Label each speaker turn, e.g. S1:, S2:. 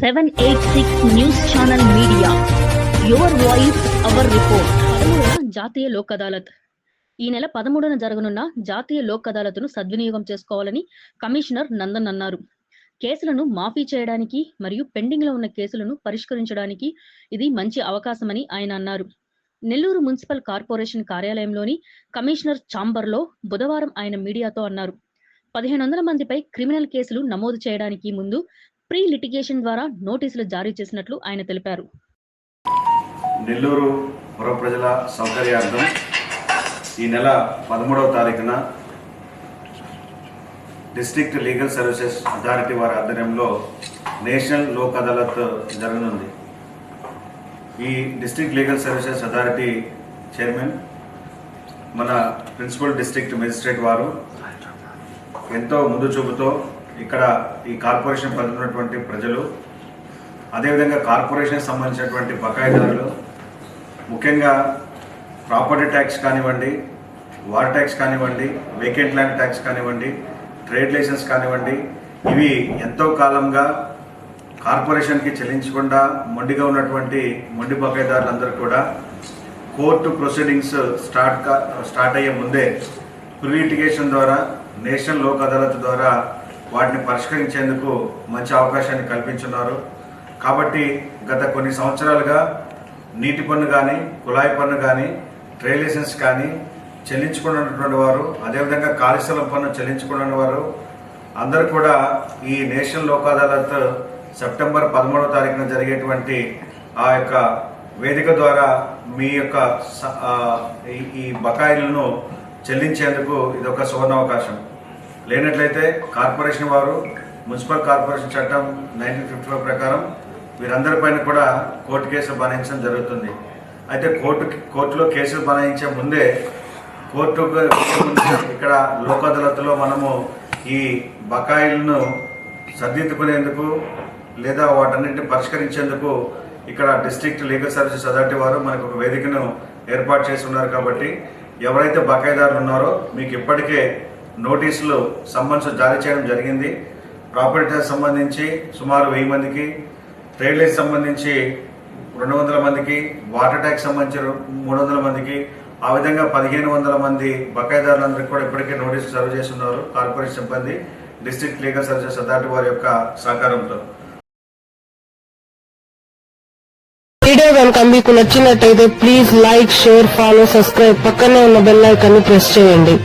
S1: Seven eight six news channel media your voice our report జాతీయ లోక్ అదాలత్. ఈ నెల పదమూడున జరగనున్న జాతీయ లోక్ అదాలత్ను సద్వినియోగం చేసుకోవాలని కమిషనర్ నందన్ అన్నారు. కేసులను మాఫీ చేయడానికి మరియు పెండింగ్లో ఉన్న కేసులను పరిష్కరించడానికి ఇది మంచి అవకాశమని ఆయన అన్నారు. నెల్లూరు మున్సిపల్ కార్పొరేషన్ కార్యాలయంలోని కమిషనర్ ఛాంబర్లో బుధవారం ఆయన మీడియాతో అన్నారు. పదిహేను వందల మందిపై క్రిమినల్ కేసులు నమోదు చేయడానికి ముందు ప్రీ లిటిగేషన్ ద్వారా నోటీసులు జారీ చేసినట్లు ఆయన తెలిపారు.
S2: నెల్లూరు పుర ప్రజల సౌకర్యార్థం ఈ నెల పదమూడవ తారీఖున డిస్ట్రిక్ట్ లీగల్ సర్వీసెస్ అథారిటీ వారి ఆధ్వర్యంలో నేషనల్ లోక్ అదాలత్ జరగనుంది. ఈ district legal services authority chairman మన ప్రిన్సిపల్ డిస్ట్రిక్ట్ మెజిస్ట్రేట్ వారు ఎంతో ముందు చూపుతో ఇక్కడ ఈ కార్పొరేషన్ పరిధిలో ఉన్నటువంటి ప్రజలు అదేవిధంగా కార్పొరేషన్ సంబంధించినటువంటి బకాయిదారులు ముఖ్యంగా ప్రాపర్టీ ట్యాక్స్ కానివ్వండి వాటర్ ట్యాక్స్ కానివ్వండి వేకెంట్ ల్యాండ్ ట్యాక్స్ కానివ్వండి ట్రేడ్ లైసెన్స్ కానివ్వండి ఇవి ఎంతో కాలంగా కార్పొరేషన్కి చెల్లించకుండా మొండిగా ఉన్నటువంటి మొండి బకాయిదారులందరూ కూడా కోర్టు ప్రొసీడింగ్స్ స్టార్ట్ స్టార్ట్ అయ్యే ముందే ప్రీ ద్వారా నేషనల్ లోక్ అదాలత్ ద్వారా వాటిని పరిష్కరించేందుకు మంచి అవకాశాన్ని కల్పించున్నారు. కాబట్టి గత కొన్ని సంవత్సరాలుగా నీటి పన్ను కానీ కుళాయి పన్ను కానీ ట్రే లైసెన్స్ కానీ చెల్లించుకున్నటువంటి వారు అదేవిధంగా కాళేశ్వరం పన్ను చెల్లించుకున్న వారు అందరూ కూడా ఈ నేషనల్ లోక్ అదాలత్ సెప్టెంబర్ పదమూడవ తారీఖున జరిగేటువంటి ఆ యొక్క వేదిక ద్వారా మీ యొక్క స- ఈ- ఈ బకాయిలను చెల్లించేందుకు ఇది ఒక సువర్ణావకాశం. లేనట్లయితే కార్పొరేషన్ వారు మున్సిపల్ కార్పొరేషన్ చట్టం నైన్టీన్ ఫిఫ్టీ ఫైవ్ ప్రకారం వీరందరిపైన కూడా కోర్టు కేసు బనాయించడం జరుగుతుంది. అయితే కోర్టు కోర్టులో కేసులు బనాయించే ముందే కోర్టు ఇక్కడ లోక్ అదాలత్లో మనము ఈ బకాయిలను సర్దిద్దుకునేందుకు లేదా వాటన్నిటిని పరిష్కరించేందుకు ఇక్కడ డిస్ట్రిక్ట్ లీగల్ సర్వీసెస్ అథారిటీ వారు మనకు ఒక వేదికను ఏర్పాటు చేసి ఉన్నారు కాబట్టి ఎవరైతే బకాయిదారులు ఉన్నారో మీకు ఇప్పటికే నోటీసులు సంబంధించి జారీ చేయడం జరిగింది. ప్రాపర్టీ సంబంధించి సుమారు వెయ్యి మందికి ట్రేడ్ లైస్ సంబంధించి రెండు వందల మందికి వాటర్ ట్యాక్స్ సంబంధించి మూడు వందల మందికి ఆ విధంగా పదిహేను వందల మంది బకాయిదారులందరికీ కూడా ఇప్పటికే నోటీసు సర్వ్ చేస్తున్నారు కార్పొరేషన్ సిబ్బంది డిస్ట్రిక్ట్ లీగల్ సర్వీసెస్ అథారిటీ వారి యొక్క సహకారంతో.
S3: వీడియో కనుక మీకు నచ్చినట్టయితే please like share follow subscribe పక్కనే ఉన్న బెల్ ఐకాన్ని ప్రెస్ చేయండి.